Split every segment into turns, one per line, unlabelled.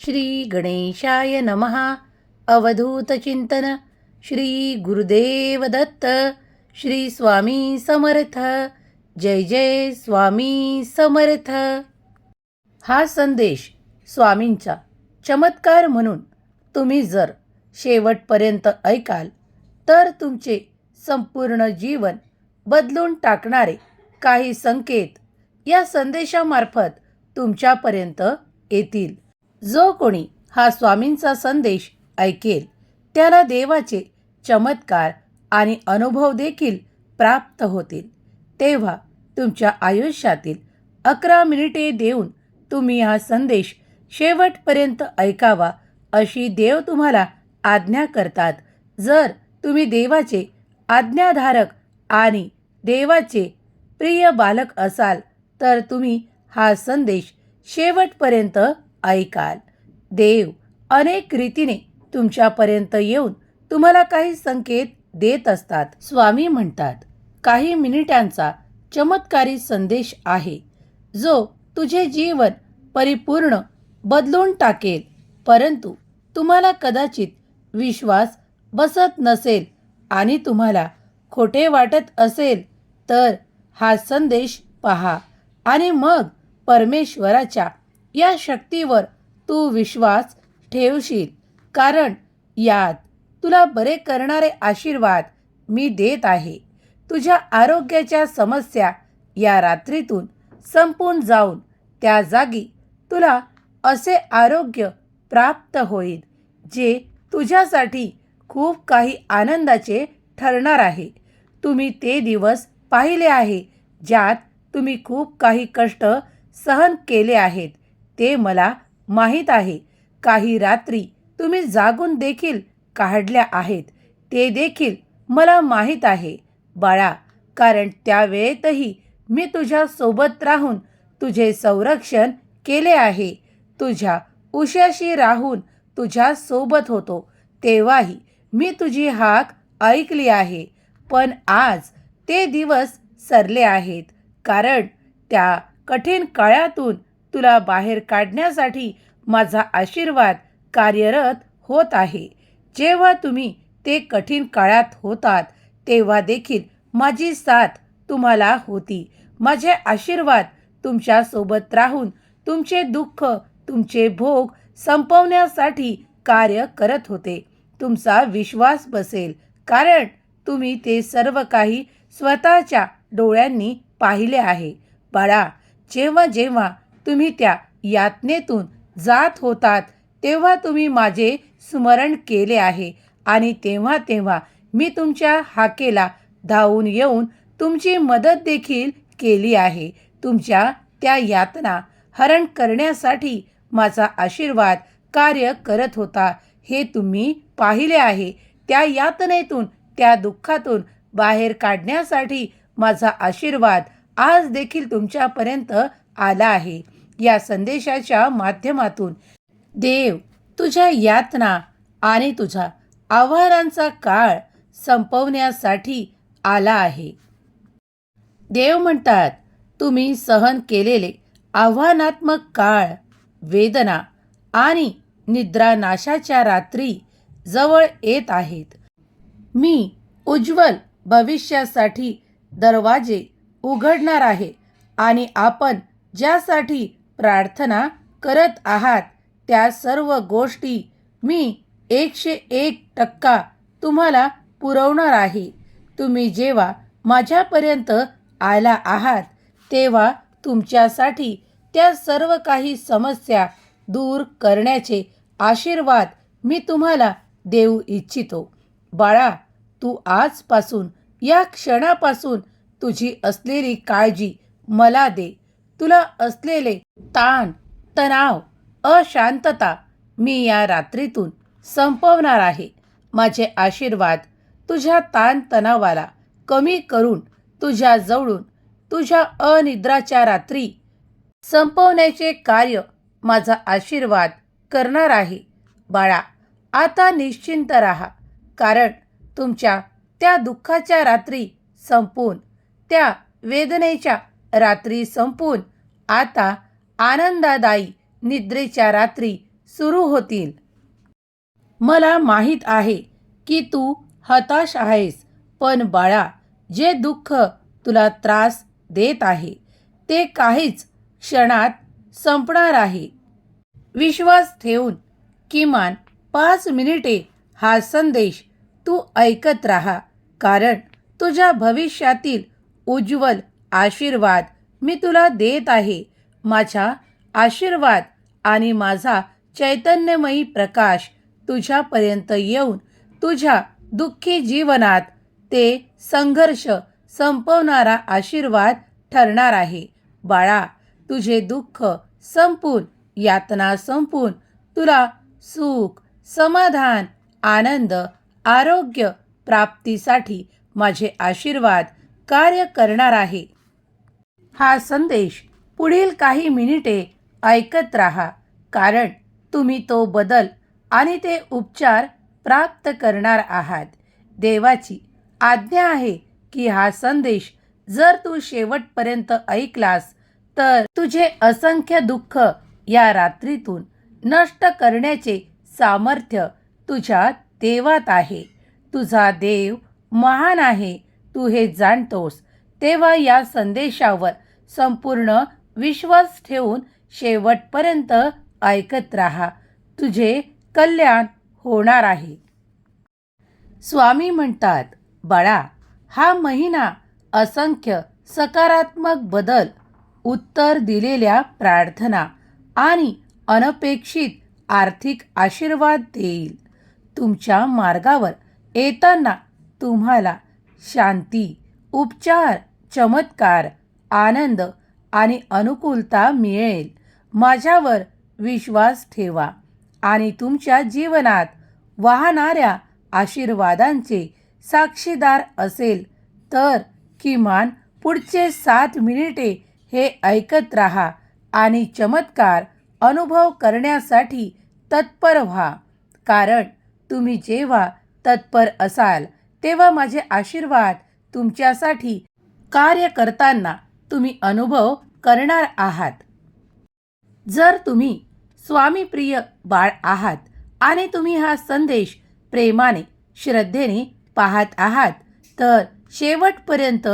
श्री गणेशाय नमः। अवधूतचिंतन श्री गुरुदेव दत्त श्री स्वामी समर्थ। जय जय स्वामी समर्थ। हा संदेश स्वामींचा चमत्कार म्हणून तुम्ही जर शेवटपर्यंत ऐकाल तर तुमचे संपूर्ण जीवन बदलून टाकणारे काही संकेत या संदेशामार्फत तुमच्यापर्यंत येतील. जो कोणी हा स्वामींचा संदेश ऐकेल त्याला देवाचे चमत्कार आणि अनुभव देखील प्राप्त होतील. तेव्हा तुमच्या आयुष्यातील अकरा मिनिटे देऊन तुम्ही हा संदेश शेवटपर्यंत ऐकावा अशी देव तुम्हाला आज्ञा करतात. जर तुम्ही देवाचे आज्ञाधारक आणि देवाचे प्रिय बालक असाल तर तुम्ही हा संदेश शेवटपर्यंत ऐकाल. देव अनेक रीतीने तुमच्यापर्यंत येऊन तुम्हाला काही संकेत देत असतात. स्वामी म्हणतात काही मिनिटांचा चमत्कारी संदेश आहे. जो तुझे जीवन परिपूर्ण बदलून टाकेल. परंतु तुम्हाला कदाचित विश्वास बसत नसेल आणि तुम्हाला खोटे वाटत असेल तर हा संदेश पहा आणि मग परमेश्वराच्या या शक्तीवर तू विश्वास ठेवशील. कारण यात तुला बरे करणारे आशीर्वाद मी देत आहे. तुझ्या आरोग्याच्या समस्या या रात्रीतून संपून जाऊन त्या जागी तुला असे आरोग्य प्राप्त होईल जे तुझ्यासाठी खूप काही आनंदाचे ठरणार आहे. तुम्ही ते दिवस पाहिले आहे ज्यात तुम्ही खूप काही कष्ट सहन केले आहेत. ते मला माहीत आहे. काही रात्री तुम्ही जागून देखील काढल्या आहेत. ते देखील मला माहीत आहे. बाळा कारण त्यावेळेतही मी तुझ्या सोबत राहून तुझे संरक्षण केले आहे. तुझ्या उशाशी राहून तुझ्या सोबत होतो. तेव्हाही मी तुझी हाक ऐकली आहे. पण आज ते दिवस सरले आहेत. कारण त्या कठीण काळातून तुला बाहेर काढण्यासाठी माझा आशीर्वाद कार्यरत होत आहे. जेव्हा तुम्ही ते कठीण काळात होतात तेव्हा देखील माझी साथ तुम्हाला होती. माझे आशीर्वाद तुमच्यासोबत राहून तुमचे दुःख तुमचे भोग संपवण्यासाठी कार्य करत होते. तुमचा विश्वास बसेल कारण तुम्ही ते सर्व काही स्वतःच्या डोळ्यांनी पाहिले आहे. बाळा जेव्हा जेव्हा तुम्ही त्या यातनेतून जात होतात तेव्हा तुम्ही माझे स्मरण केले आहे. आणि तेव्हा तेव्हा मी तुमच्या हाकेला धावून येऊन तुमची मदत देखील केली आहे. तुमच्या त्या यातना हरण करण्यासाठी माझा आशीर्वाद कार्य करत होता. हे तुम्ही पाहिले आहे. त्या यातनेतून त्या दुःखातून बाहेर काढण्यासाठी माझा आशीर्वाद आज देखील तुमच्यापर्यंत आला आहे. या संदेशाच्या माध्यमातून देव तुझ्या यातना आणि तुझा आव्हानांचा काळ संपवण्यासाठी आला आहे. देव म्हणतात तुम्ही सहन केलेले आव्हानात्मक काळ वेदना आणि निद्रानाशाच्या रात्री जवळ येत आहेत. मी उज्ज्वल भविष्यासाठी दरवाजे उघडणार आहे आणि आपण ज्यासाठी प्रार्थना करत आहात. त्या सर्व गोष्टी मी एकशे एक टक्का तुम्हाला पुरवणार आहे. तुम्ही जेव्हा माझ्यापर्यंत आला आहात तेव्हा तुमच्यासाठी त्या सर्व काही समस्या दूर करण्याचे आशीर्वाद मी तुम्हाला देऊ इच्छितो. बाळा तू आजपासून या क्षणापासून तुझी असलेली काळजी मला दे. तुला असलेले ताण तणाव अशांतता मी या रात्रीतून संपवणार आहे. माझे आशीर्वाद तुझ्या ताणतणावाला कमी करून तुझ्या जवळून तुझ्या अनिद्राच्या रात्री संपवण्याचे कार्य माझा आशीर्वाद करणार आहे. बाळा आता निश्चिंत राहा कारण तुमच्या त्या दुःखाच्या रात्री संपून त्या वेदनेच्या रात्री संपून आता आनंदादायी निद्रेच्या रात्री सुरू होतील. मला माहीत आहे की तू हताश आहेस पण बाळा जे दुःख तुला त्रास देत आहे ते काहीच क्षणात संपणार आहे. विश्वास ठेवून किमान पाच मिनिटे हा संदेश तू ऐकत राहा कारण तुझ्या भविष्यातील उज्ज्वल आशीर्वाद मी तुला देत आहे. माझा आशीर्वाद आणि माझा चैतन्यमयी प्रकाश तुझ्यापर्यंत येऊन तुझ्या दुःखी जीवनात ते संघर्ष संपवणारा आशीर्वाद ठरणार आहे. बाळा तुझे दुःख संपून यातना संपून तुला सुख समाधान आनंद आरोग्य प्राप्तीसाठी माझे आशीर्वाद कार्य करणार आहे. हा संदेश पुढील काही मिनिटे ऐकत राहा. कारण तुम्ही तो बदल आणि ते उपचार प्राप्त करणार आहात. देवाची आज्ञा आहे की हा संदेश जर तू शेवटपर्यंत ऐकलास तर तुझे असंख्य दुःख या रात्रीतून नष्ट करण्याचे सामर्थ्य तुझ्या देवात आहे. तुझा देव महान आहे. तू हे जाणतोस तेव्हा या संदेशावर संपूर्ण विश्वास ठेवून शेवटपर्यंत ऐकत राहा. तुझे कल्याण होणार आहे. स्वामी म्हणतात बाळा हा महिना असंख्य सकारात्मक बदल उत्तर दिलेल्या प्रार्थना आणि अनपेक्षित आर्थिक आशीर्वाद देईल. तुमच्या मार्गावर येताना तुम्हाला शांती उपचार चमत्कार आनंद आणि अनुकूलता मिळेल. माझ्यावर विश्वास ठेवा आणि तुमच्या जीवनात वाहणाऱ्या आशीर्वादांचे साक्षीदार असेल तर किमान पुढचे सात मिनिटे हे ऐकत राहा आणि चमत्कार अनुभव करण्यासाठी तत्पर व्हा. कारण तुम्ही जेव्हा तत्पर असाल तेव्हा माझे आशीर्वाद तुमच्यासाठी कार्य करताना तुम्ही अनुभव करणार आहात. जर तुम्ही स्वामीप्रिय बाळ आहात आणि तुम्ही हा संदेश प्रेमाने श्रद्धेने पाहत आहात तर शेवटपर्यंत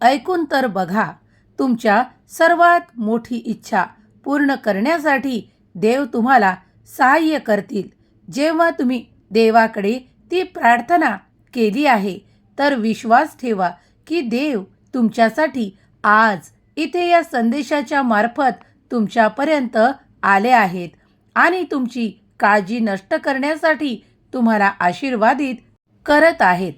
ऐकून तर बघा. तुमच्या सर्वात मोठी इच्छा पूर्ण करण्यासाठी देव तुम्हाला सहाय्य करतील. जेव्हा तुम्ही देवाकडे ती प्रार्थना केली आहे तर विश्वास ठेवा की देव तुमच्यासाठी आज इथे या संदेशाच्या मार्फत तुमच्यापर्यंत आले आहेत आणि तुमची काळजी नष्ट करण्यासाठी तुम्हाला आशीर्वादित करत आहेत.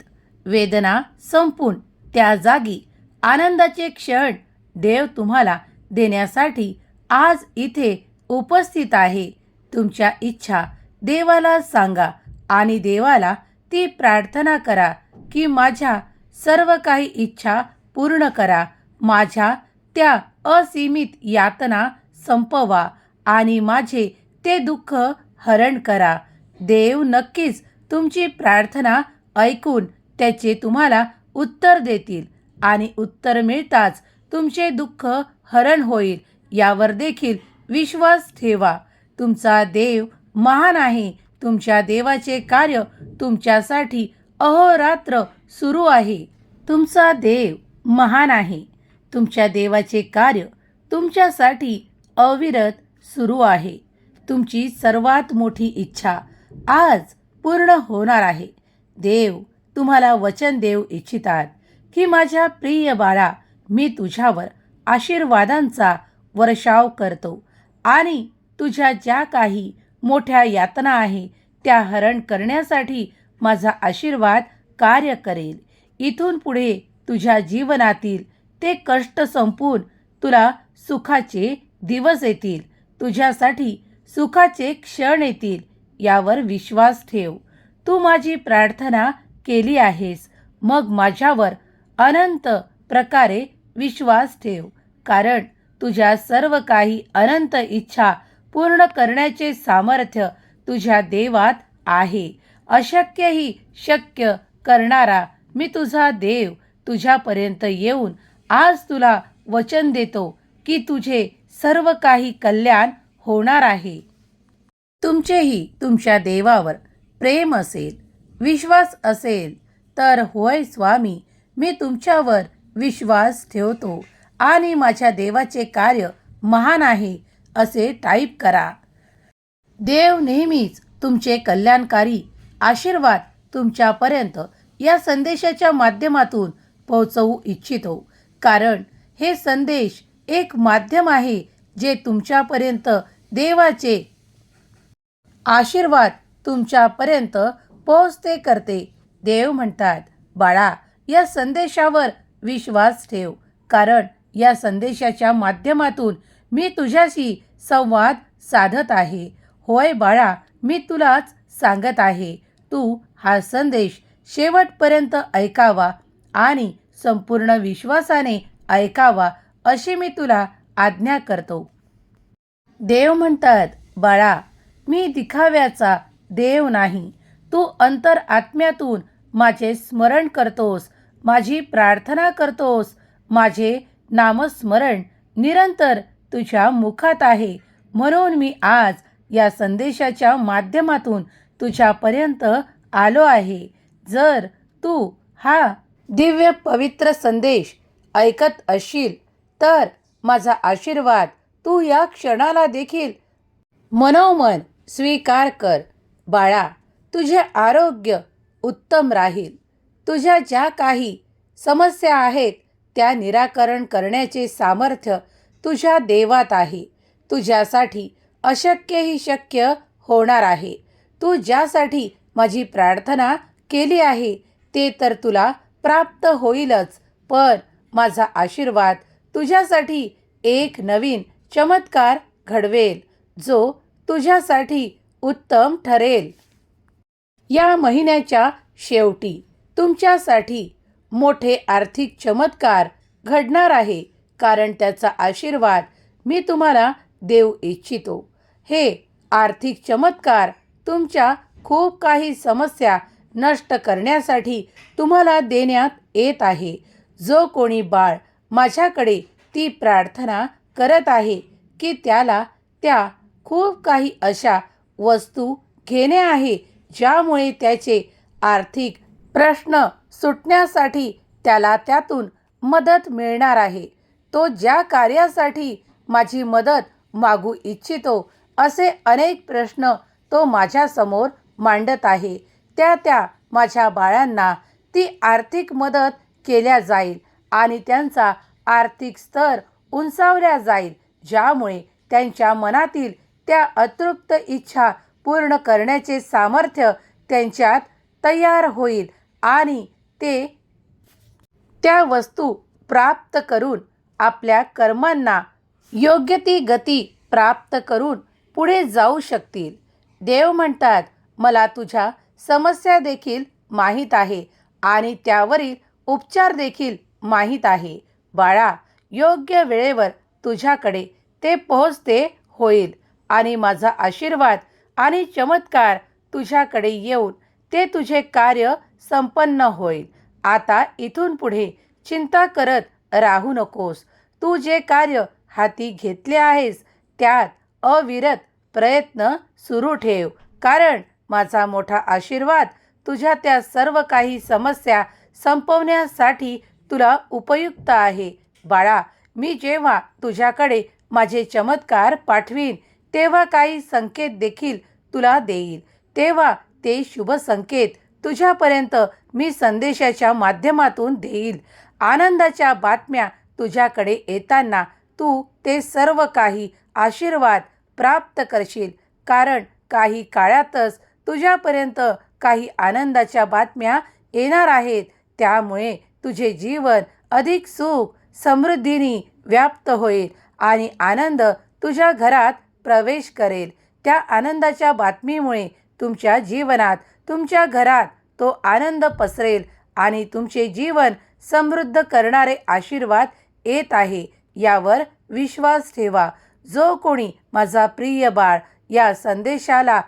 वेदना संपून त्या जागी आनंदाचे क्षण देव तुम्हाला देण्यासाठी आज इथे उपस्थित आहे. तुमच्या इच्छा देवाला सांगा आणि देवाला ती प्रार्थना करा की माझ्या सर्व काही इच्छा पूर्ण करा. माझ्या त्या असीमित यातना संपवा आणि माझे ते दुःख हरण करा. देव नक्कीच तुमची प्रार्थना ऐकून त्याचे तुम्हाला उत्तर देतील आणि उत्तर मिळताच तुमचे दुःख हरण होईल यावर देखील विश्वास ठेवा. तुमचा देव महान आहे. तुमच्या देवाचे कार्य तुमच्यासाठी अहोरात्र सुरू आहे. तुमचा देव महान आहे. तुमच्या देवाचे कार्य तुमच्यासाठी अविरत सुरू आहे. तुमची सर्वात मोठी इच्छा आज पूर्ण होणार आहे. देव तुम्हाला वचन देऊ इच्छितात की माझ्या प्रिय बाळा मी तुझ्यावर आशीर्वादांचा वर्षाव करतो आणि तुझ्या ज्या काही मोठ्या यातना आहे त्या हरण करण्यासाठी माझा आशीर्वाद कार्य करेल. इथून पुढे तुझ्या जीवनातील ते कष्ट संपून तुला सुखाचे दिवस येतील. तुझ्यासाठी सुखाचे क्षण येतील यावर विश्वास ठेव. तू माझी प्रार्थना केली आहेस. मग माझ्यावर अनंत प्रकारे विश्वास ठेव. कारण तुझ्या सर्व काही अनंत इच्छा पूर्ण करण्याचे सामर्थ्य तुझ्या देवात आहे. अशक्यही शक्य करणारा मी तुझा देव तुझ्यापर्यंत येऊन आज तुला वचन देतो की तुझे सर्व काही कल्याण होणार आहे. तुमचेही तुमच्या देवावर प्रेम असेल विश्वास असेल तर होय स्वामी मी तुमच्यावर विश्वास ठेवतो आणि माझ्या देवाचे कार्य महान आहे असे टाईप करा. देव नेहमीच तुमचे कल्याणकारी आशीर्वाद तुमच्यापर्यंत या संदेशाच्या माध्यमातून पोहोचवू इच्छितो. कारण हे संदेश एक माध्यम आहे जे तुमच्यापर्यंत देवाचे आशीर्वाद तुमच्यापर्यंत पोहोचते करते. देव म्हणतात बाळा या संदेशावर विश्वास ठेव. कारण या संदेशाच्या माध्यमातून मी तुझ्याशी संवाद साधत आहे. होय बाळा मी तुलाच सांगत आहे. तू हा संदेश शेवटपर्यंत ऐकावा आणि संपूर्ण विश्वासाने ऐकावा अशी मी तुला आज्ञा करतो. देव म्हणतात बाळा मी दिखाव्याचा देव नाही. तू अंतर आत्म्यातून माझे स्मरण करतोस माझी प्रार्थना करतोस माझे नामस्मरण निरंतर तुझ्या मुखात आहे. म्हणून मी आज या संदेशाच्या माध्यमातून तुझ्यापर्यंत आलो आहे. जर तू हा दिव्य पवित्र संदेश ऐकत असशील तर माझा आशीर्वाद तू या क्षणाला देखील मनोमन स्वीकार कर. बाळा तुझे आरोग्य उत्तम राहील. तुझ्या ज्या काही समस्या आहेत त्या निराकरण करण्याचे सामर्थ्य तुझ्या देवात आहे. तुझ्यासाठी अशक्यही शक्य होणार आहे. तू ज्यासाठी माझी प्रार्थना केली आहे ते तर तुला प्राप्त होईलच. पण माझा आशीर्वाद तुझ्यासाठी एक नवीन चमत्कार घडवेल जो तुझ्यासाठी उत्तम ठरेल. या महिन्याच्या शेवटी तुमच्यासाठी मोठे आर्थिक चमत्कार घडणार आहे कारण त्याचा आशीर्वाद मी तुम्हाला देऊ इच्छितो. हे आर्थिक चमत्कार तुमच्या खूप काही समस्या नष्ट करण्यासाठी तुम्हाला देण्यात येत आहे. जो कोणी बाळ माझ्याकडे ती प्रार्थना करत आहे की त्याला त्या खूप काही अशा वस्तू घेणे आहे ज्यामुळे त्याचे आर्थिक प्रश्न सुटण्यासाठी त्याला त्यातून मदत मिळणार आहे. तो ज्या कार्यासाठी माझी मदत मागू इच्छितो असे अनेक प्रश्न तो माझ्यासमोर मांडत आहे. त्या त्या माझ्या बाळांना ती आर्थिक मदत केल्या जाईल आणि त्यांचा आर्थिक स्तर उंचावल्या जाईल ज्यामुळे त्यांच्या मनातील त्या अतृप्त इच्छा पूर्ण करण्याचे सामर्थ्य त्यांच्यात तयार होईल आणि ते त्या वस्तू प्राप्त करून आपल्या कर्मांना योग्य ती गती प्राप्त करून पुढे जाऊ शकतील. देव म्हणतात मला तुझ्या समस्या देखील माहीत आहे आणि त्यावरील उपचार देखील माहीत आहे. बाळा योग्य वेळेवर तुझ्याकडे ते पोहोचते होईल आणि माझा आशीर्वाद आणि चमत्कार तुझ्याकडे येऊन ते तुझे कार्य संपन्न होईल. आता इथून पुढे चिंता करत राहू नकोस. तू जे कार्य हाती घेतले आहेस त्यात अविरत प्रयत्न सुरू ठेव. कारण माझा मोठा आशीर्वाद तुझ्या त्या सर्व काही समस्या संपवण्यासाठी तुला उपयुक्त आहे. बाळा मी जेव्हा तुझ्याकडे माझे चमत्कार पाठवीन तेव्हा काही संकेत देखील तुला देईल. तेव्हा ते शुभ संकेत तुझ्यापर्यंत मी संदेशाच्या माध्यमातून देईल. आनंदाच्या बातम्या तुझ्याकडे येताना तू ते सर्व काही आशीर्वाद प्राप्त करशील. कारण काही काळातच तुझ्यापर्यंत काही आनंदाच्या बातम्या येणार आहेत. त्यामुळे तुझे जीवन अधिक सुख समृद्धीने व्याप्त होईल आणि आनंद तुझ्या घरात प्रवेश करेल. त्या आनंदाच्या बातमीमुळे तुमच्या जीवनात तुमच्या घरात तो आनंद पसरेल आणि तुमचे जीवन समृद्ध करणारे आशीर्वाद येत आहे. यावर विश्वास ठेवा. जो कोणी माझा प्रिय बाळ या संदेशाला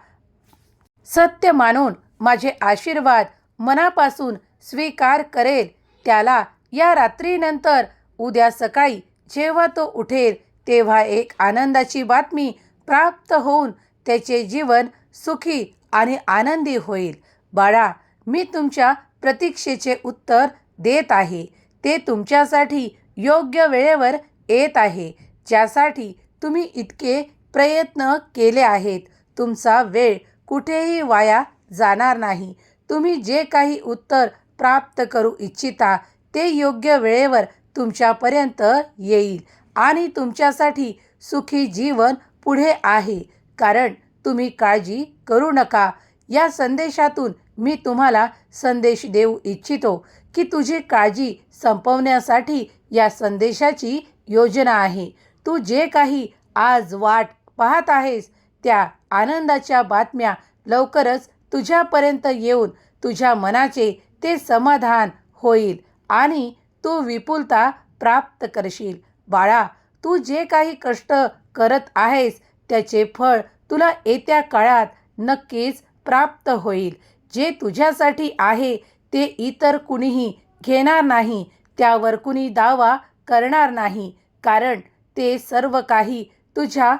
सत्य मानून माझे आशीर्वाद मनापासून स्वीकार करेल. त्याला या रात्रीनंतर उद्या सकाळी जेव्हा तो उठेल तेव्हा एक आनंदाची बातमी प्राप्त होऊन त्याचे जीवन सुखी आणि आनंदी होईल. बाळा मी तुमच्या प्रतीक्षेचे उत्तर देत आहे. ते तुमच्यासाठी योग्य वेळेवर येत आहे ज्यासाठी तुम्ही इतके प्रयत्न केले आहेत. तुमचा वेळ कुठेही वाया जाणार नाही. तुम्ही जे काही उत्तर प्राप्त करू इच्छिता ते योग्य वेळेवर तुमच्यापर्यंत येईल आणि तुमच्यासाठी सुखी जीवन पुढे आहे. कारण तुम्ही काळजी करू नका. या संदेशातून मी तुम्हाला संदेश देऊ इच्छितो की तुझी काळजी संपवण्यासाठी या संदेशाची योजना आहे. तू जे काही आज वाट पाहत आहेस त्या आनंदाच्या बातम्या लवकरच तुझ्यापर्यंत येऊन तुझ्या मनाचे ते समाधान होईल आणि तू विपुलता प्राप्त करशील. बाळा तू जे काही कष्ट करत आहेस त्याचे फळ तुला येत्या काळात नक्कीच प्राप्त होईल. जे तुझ्यासाठी आहे ते इतर कुणीही घेणार नाही त्यावर कुणी दावा करणार नाही कारण ते सर्व काही तुझ्या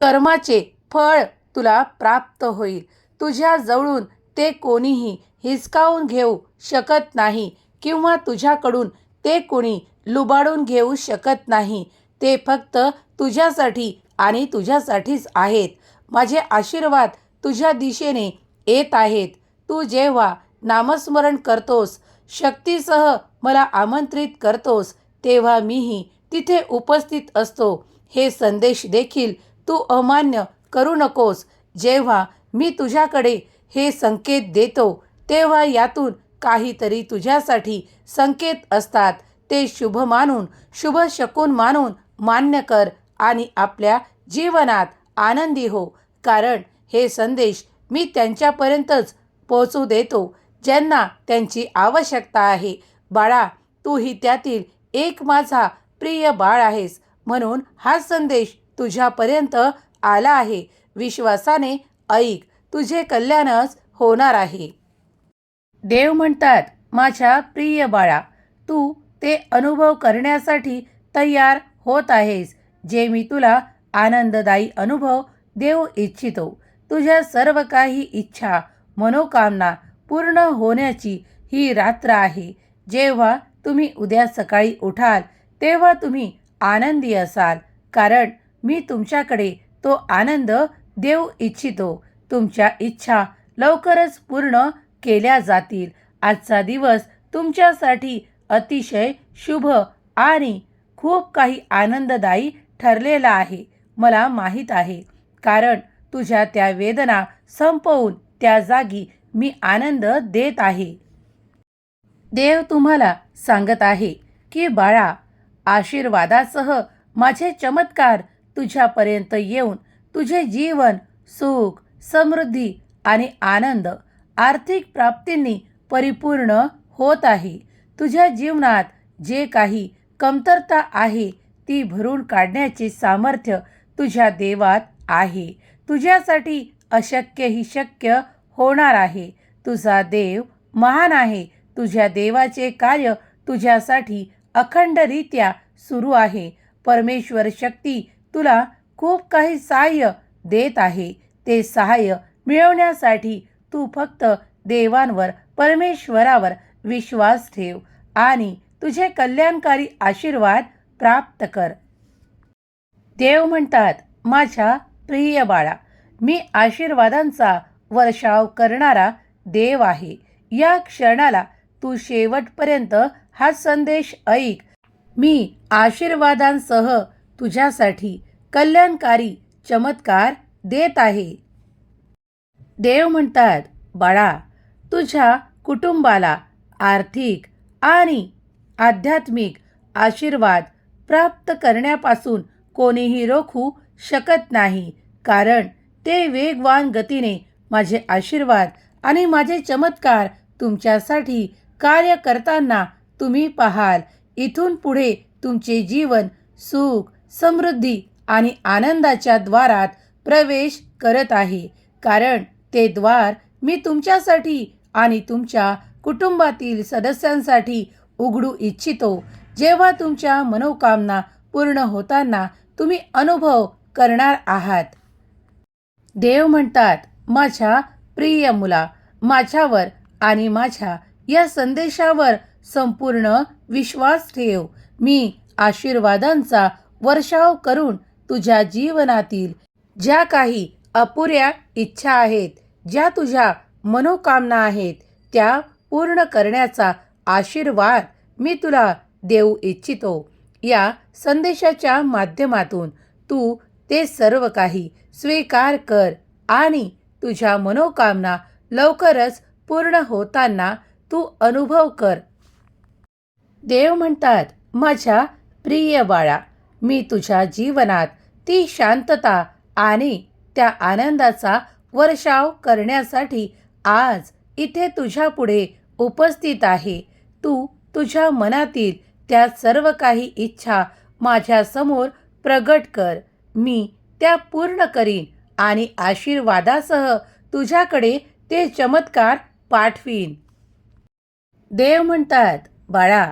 कर्माचे फळ तुला प्राप्त होईल. तुझ्या जवळून ते कोणीही हिसकावून घेऊ शकत नाही किंवा तुझ्याकडून ते कोणी लुबाडून घेऊ शकत नाही. ते फक्त तुझ्यासाठी आणि तुझ्यासाठीच आहेत. माझे आशीर्वाद तुझ्या दिशेने येत आहेत. तू जेव्हा नामस्मरण करतोस शक्तीसह मला आमंत्रित करतोस तेव्हा मीही तिथे उपस्थित असतो. हे संदेश देखील तू अमान्य करू नकोस. जेव्हा मी तुझ्याकडे हे संकेत देतो तेव्हा यातून काहीतरी तुझ्यासाठी संकेत असतात. ते शुभ मानून शुभ शकून मानून मान्य कर आणि आपल्या जीवनात आनंदी हो. कारण हे संदेश मी त्यांच्यापर्यंतच पोचू देतो ज्यांना त्यांची आवश्यकता आहे. बाळा तूही त्यातील एक माझा प्रिय बाळ आहेस. म्हणून हा संदेश तुझ्यापर्यंत आला आहे. विश्वासाने ऐक तुझे कल्याणच होणार आहे. देव म्हणतात माझ्या प्रिय बाळा तू ते अनुभव करण्यासाठी तयार होत आहेस जे मी तुला आनंददायी अनुभव देऊ इच्छितो. तुझ्या सर्व काही इच्छा मनोकामना पूर्ण होण्याची ही रात्र आहे. जेव्हा तुम्ही उद्या सकाळी उठाल तेव्हा तुम्ही आनंदी असाल कारण मी तुमच्याकडे तो आनंद देऊ इच्छितो. तुमच्या इच्छा लवकरच पूर्ण केल्या जातील. आजचा दिवस तुमच्यासाठी अतिशय शुभ आणि खूप काही आनंददायी ठरलेला आहे मला माहीत आहे. कारण तुझ्या त्या वेदना संपवून त्या जागी मी आनंद देत आहे. देव तुम्हाला सांगत आहे की बाळा आशीर्वादासह माझे चमत्कार तुझ्यापर्यंत येऊन तुझे जीवन सुख समृद्धी आणि आनंद आर्थिक प्राप्तींनी परिपूर्ण होत आहे. तुझ्या जीवनात जे काही कमतरता आहे ती भरून काढण्याचे सामर्थ्य तुझ्या देवात आहे. तुझ्यासाठी अशक्य ही शक्य होणार आहे. तुझा देव महान आहे. तुझ्या देवाचे कार्य तुझ्यासाठी अखंडरित्या सुरू आहे. परमेश्वर शक्ती तुला खूप काही सहाय्य देत आहे. ते सहाय्य मिळवण्यासाठी तू फक्त देवांवर परमेश्वरावर विश्वास ठेव आणि तुझे कल्याणकारी आशीर्वाद प्राप्त कर. देव म्हणतात माझ्या प्रिय बाळा मी आशीर्वादांचा वर्षाव करणारा देव आहे. या क्षणाला तू शेवटपर्यंत हा संदेश ऐक. मी आशीर्वादांसह तुझ्यासाठी कल्याणकारी चमत्कार देत आहे. देव म्हणतात बाळा तुझ्या कुटुंबाला आर्थिक आणि आध्यात्मिक आशीर्वाद प्राप्त करण्यापासून कोणीही रोखू शकत नाही कारण ते वेगवान गतीने माझे आशीर्वाद आणि माझे चमत्कार तुमच्यासाठी कार्य करताना तुम्ही पाहाल. इथून पुढे तुमचे जीवन सुख समृद्धी आणि आनंदाच्या द्वारात प्रवेश करत आहे. कारण ते द्वार मी तुमच्यासाठी आणि तुमच्या कुटुंबातील सदस्यांसाठी उघडू इच्छितो. जेव्हा तुमच्या मनोकामना पूर्ण होताना तुम्ही अनुभव करणार आहात. देव म्हणतात माझ्या प्रिय मुला माझ्यावर आणि माझ्या या संदेशावर संपूर्ण विश्वास ठेव. मी आशीर्वादांचा वर्षाव करून तुझ्या जीवनातील ज्या काही अपुऱ्या इच्छा आहेत ज्या तुझ्या मनोकामना आहेत त्या पूर्ण करण्याचा आशीर्वाद मी तुला देऊ इच्छितो. या संदेशाच्या माध्यमातून तू ते सर्व काही स्वीकार कर आणि तुझ्या मनोकामना लवकरच पूर्ण होताना तू अनुभव कर. देव म्हणतात माझ्या प्रिय बाळा मी तुझ्या जीवनात ती शांतता आणि त्या आनंदाचा वर्षाव करण्यासाठी आज इथे तुझ्यापुढे उपस्थित आहे. तू तुझ्या मनातील त्या सर्व काही इच्छा माझ्यासमोर प्रगट कर. मी त्या पूर्ण करीन आणि आशीर्वादासह तुझ्याकडे ते चमत्कार पाठवीन. देव म्हणतात बाळा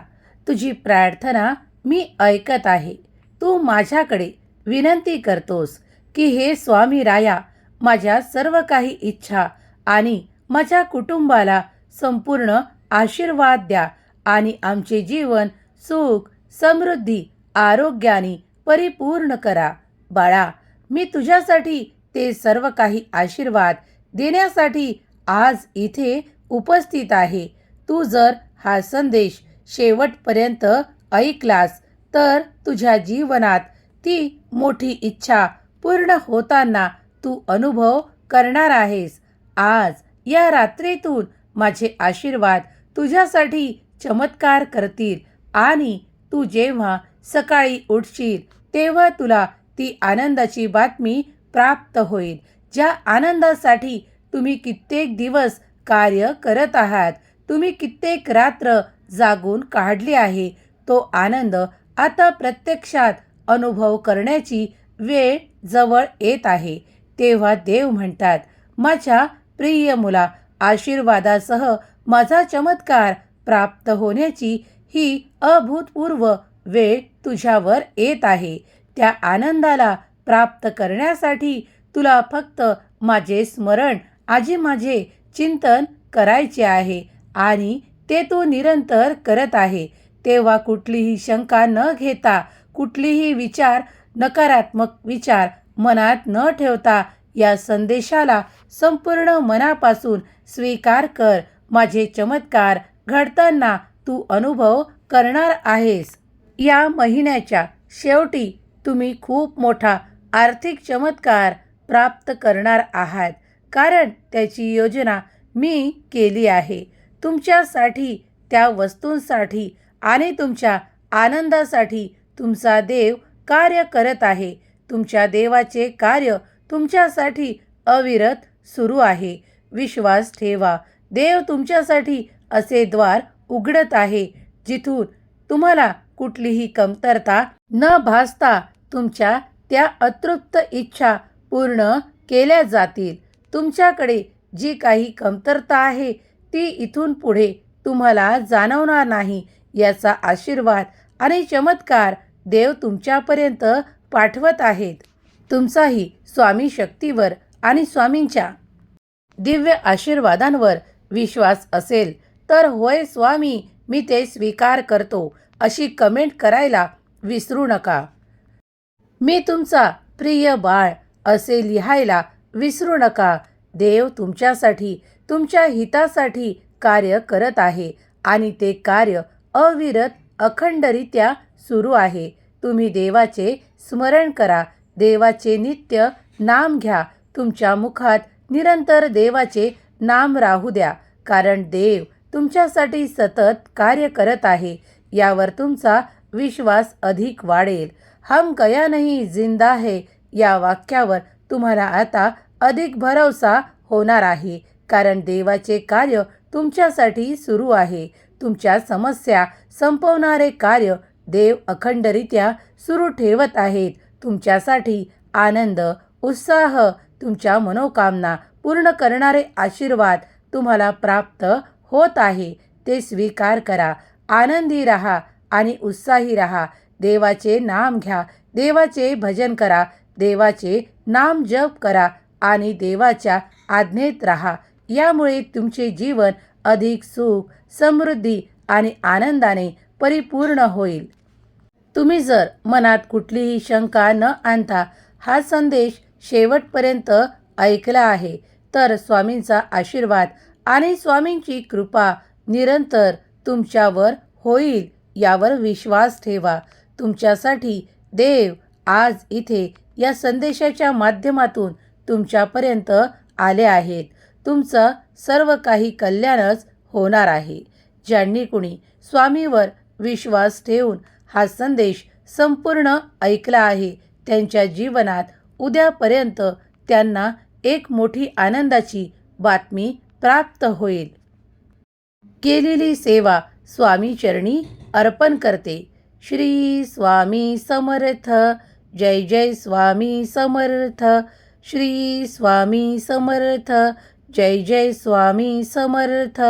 तुझी प्रार्थना मी ऐकत आहे. तू माझ्याकडे विनंती करतोस की हे स्वामी राया माझ्या सर्व काही इच्छा आणि माझ्या कुटुंबाला संपूर्ण आशीर्वाद द्या आणि आमचे जीवन सुख समृद्धी आरोग्याने परिपूर्ण करा. बाळा मी तुझ्यासाठी ते सर्व काही आशीर्वाद देण्यासाठी आज इथे उपस्थित आहे. तू जर हा संदेश शेवटपर्यंत ऐकलास तर तुझ्या जीवनात ती मोठी इच्छा पूर्ण होताना तू अनुभव करणार आहेस. आज या रात्रीतून माझे आशीर्वाद तुझ्यासाठी चमत्कार करतील आणि तू जेव्हा सकाळी उठशील तेव्हा तुला ती आनंदाची बातमी प्राप्त होईल. ज्या आनंदासाठी तुम्ही कित्येक दिवस कार्य करत आहात तुम्ही कित्येक रात्र जागून काढली आहे तो आनंद आता प्रत्यक्षात अनुभव करण्याची वेळ जवळ येत आहे. तेव्हा देव म्हणतात माझ्या प्रिय मुला आशीर्वादासह माझा चमत्कार प्राप्त होण्याची ही अभूतपूर्व वेळ तुझ्यावर येत आहे. त्या आनंदाला प्राप्त करण्यासाठी तुला फक्त माझे स्मरण आजी माझे चिंतन करायचे आहे आणि ते तू निरंतर करत आहे. तेव्हा कुठलीही शंका न घेता कुठलीही विचार नकारात्मक विचार मनात न ठेवता या संदेशाला संपूर्ण मनापासून स्वीकार कर. माझे चमत्कार घडताना तू अनुभव करणार आहेस. या महिन्याच्या शेवटी तुम्ही खूप मोठा आर्थिक चमत्कार प्राप्त करणार आहात. कारण त्याची योजना मी केली आहे. तुमच्यासाठी त्या वस्तूंसाठी आणि तुमच्या आनंदासाठी तुमचा देव कार्य करत आहे. तुमच्या देवाचे कार्य तुमच्यासाठी अविरत सुरू आहे. विश्वास ठेवा. देव तुमच्यासाठी असे द्वार उघडत आहे जिथून तुम्हाला कुठलीही कमतरता न भासता तुमच्या त्या अतृप्त इच्छा पूर्ण केल्या जातील. तुमच्याकडे जी काही कमतरता आहे ती इथून पुढे तुम्हाला जाणवणार नाही. याचा आशीर्वाद आणि चमत्कार देव तुमच्यापर्यंत पाठवत आहेत. तुमचाही स्वामी शक्तीवर आणि स्वामींच्या दिव्य आशीर्वादांवर विश्वास असेल तर होय स्वामी मी ते स्वीकार करतो अशी कमेंट करायला विसरू नका. मी तुमचा प्रिय बाळ असे लिहायला विसरू नका. देव तुमच्यासाठी तुमच्या हितासाठी कार्य करत आहे आणि ते कार्य अविरत अखंडरित्या सुरू आहे. तुम्ही देवाचे स्मरण करा. देवाचे नित्य नाम घ्या. तुमच्या मुखात निरंतर देवाचे नाम राहू द्या. कारण देव तुमच्यासाठी सतत कार्य करत आहे. यावर तुमचा विश्वास अधिक वाढेल. हम गया नाही जिंदा है? या वाक्यावर तुम्हाला आता अधिक भरवसा होणार आहे. कारण देवाचे कार्य तुमच्यासाठी सुरू आहे. तुमच्या समस्या संपवणारे कार्य देव अखंडरित्या सुरू ठेवत आहेत. तुमच्यासाठी आनंद उत्साह तुमच्या मनोकामना पूर्ण करणारे आशीर्वाद तुम्हाला प्राप्त होत आहे. ते स्वीकार करा. आनंदी राहा आणि उत्साही राहा. देवाचे नाम घ्या. देवाचे भजन करा. देवाचे नाम जप करा आणि देवाच्या आज्ञेत राहा. यामुळे तुमचे जीवन अधिक सुख समृद्धी आणि आनंदाने परिपूर्ण होईल. तुम्ही जर मनात कुठलीही शंका न आणता हा संदेश शेवटपर्यंत ऐकला आहे तर स्वामींचा आशीर्वाद आणि स्वामींची कृपा निरंतर तुमच्यावर होईल यावर विश्वास ठेवा. तुमच्यासाठी देव आज इथे या संदेशाच्या माध्यमातून तुमच्यापर्यंत आले आहेत. तुमचं सर्व काही कल्याणच होणार आहे. ज्यांनी कुणी स्वामीवर विश्वास ठेवून हा संदेश संपूर्ण ऐकला आहे त्यांच्या जीवनात उद्यापर्यंत त्यांना एक मोठी आनंदाची बातमी प्राप्त होईल. केलेली सेवा स्वामी चरणी अर्पण करते. श्री स्वामी समर्थ. जय जय स्वामी समर्थ. श्री स्वामी समर्थ. जय जय स्वामी समर्थ.